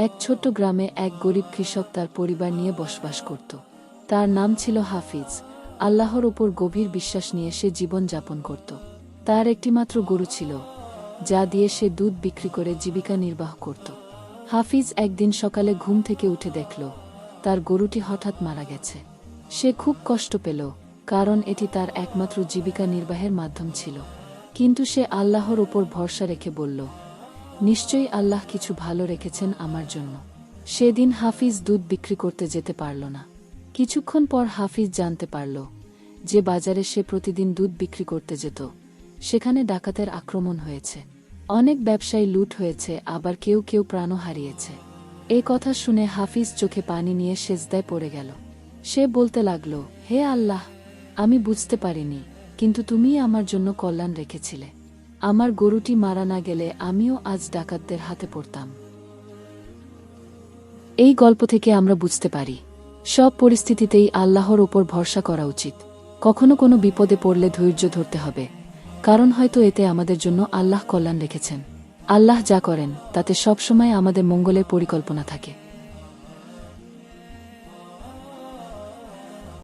এক ছোট্ট গ্রামে এক গরিব কৃষক তার পরিবার নিয়ে বসবাস করত। তার নাম ছিল হাফিজ। আল্লাহর ওপর গভীর বিশ্বাস নিয়ে সে জীবন যাপন করত। তার একটিমাত্র গরু ছিল, যা দিয়ে সে দুধ বিক্রি করে জীবিকা নির্বাহ করত। হাফিজ একদিন সকালে ঘুম থেকে উঠে দেখল, তার গরুটি হঠাৎ মারা গেছে। সে খুব কষ্ট পেল, কারণ এটি তার একমাত্র জীবিকা নির্বাহের মাধ্যম ছিল। কিন্তু সে আল্লাহর ওপর ভরসা রেখে বলল নিশ্চয়ই আল্লাহ কিছু ভালো রেখেছেন আমার জন্য। সেদিন হাফিজ দুধ বিক্রি করতে যেতে পারল না। কিছুক্ষণ পর হাফিজ জানতে পারল যে বাজারে সে প্রতিদিন দুধ বিক্রি করতে যেত। সেখানে ডাকাতের আক্রমণ হয়েছে। অনেক ব্যবসায়ী লুট হয়েছে, আবার কেউ কেউ প্রাণও হারিয়েছে। এ কথা শুনে হাফিজ চোখে পানি নিয়ে সেজদায় পড়ে গেল। সে বলতে লাগল, হে আল্লাহ, আমি বুঝতে পারিনি, কিন্তু তুমিই আমার জন্য কল্যাণ রেখেছিলে। আমার গরুটি মারা না গেলে আমিও আজ ডাকাতদের হাতে পড়তাম। এই গল্প থেকে আমরা বুঝতে পারি, সব পরিস্থিতিতেই আল্লাহর ওপর ভরসা করা উচিত। কখনো কোনো বিপদে পড়লে ধৈর্য ধরতে হবে, কারণ হয়তো এতে আমাদের জন্য আল্লাহ কল্যাণ রেখেছেন। আল্লাহ যা করেন, তাতে সবসময় আমাদের মঙ্গলের পরিকল্পনা থাকে।